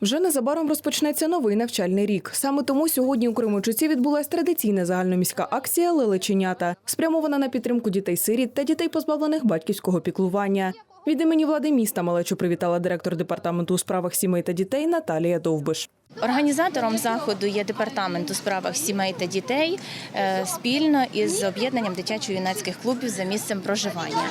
Вже незабаром розпочнеться новий навчальний рік. Саме тому сьогодні у Кременчуці відбулася традиційна загальноміська акція Лелеченята, спрямована на підтримку дітей-сиріт та дітей, позбавлених батьківського піклування. Від імені влади міста малечу привітала директор департаменту у справах сімей та дітей Наталія Довбиш. Організатором заходу є департамент у справах сімей та дітей е, спільно із об'єднанням дитячо-юнацьких клубів за місцем проживання.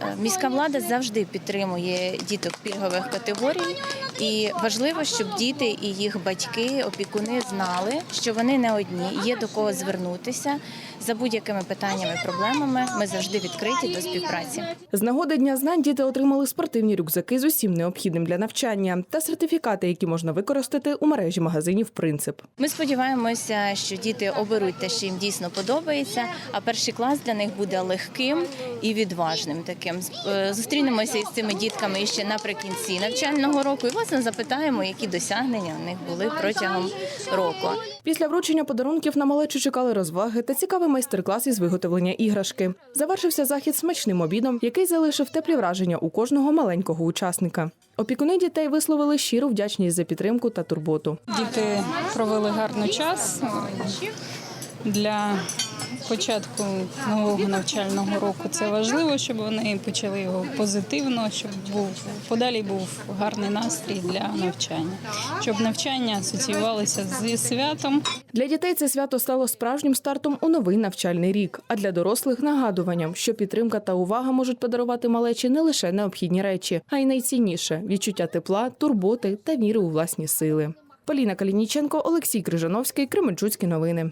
Е, Міська влада завжди підтримує діток пільгових категорій, і важливо, щоб діти і їх батьки, опікуни знали, що вони не одні, є до кого звернутися за будь-якими питаннями, проблемами. Ми завжди відкриті до співпраці. З нагоди Дня знань діти отримали спортивні рюкзаки з усім необхідним для навчання та сертифікати, які можна використати у мережі магазинів Принцип. Ми сподіваємося, що діти оберуть те, що їм дійсно подобається. А перший клас для них буде легким і відважним. Таким Е, зустрінемося із цими дітками ще наприкінці навчального року. І власне запитаємо, які досягнення у них були протягом року. Після вручення подарунків на малечу чекали розваги та цікавий майстер-клас із виготовлення іграшки. Завершився захід смачним обідом, який залишив теплі враження у кожного маленького учасника. Опікуни дітей висловили щиру вдячність за підтримку та турботу. Діти провели гарний час для початку нового навчального року. Це важливо, щоб вони почали його позитивно, щоб був подалі був гарний настрій для навчання, щоб навчання асоціювалося зі святом. Для дітей це свято стало справжнім стартом у новий навчальний рік, а для дорослих нагадуванням, що підтримка та увага можуть подарувати малечі не лише необхідні речі, а й найцінніше відчуття тепла, турботи та віри у власні сили. Поліна Калініченко, Олексій Крижановський, Кременчуцькі новини.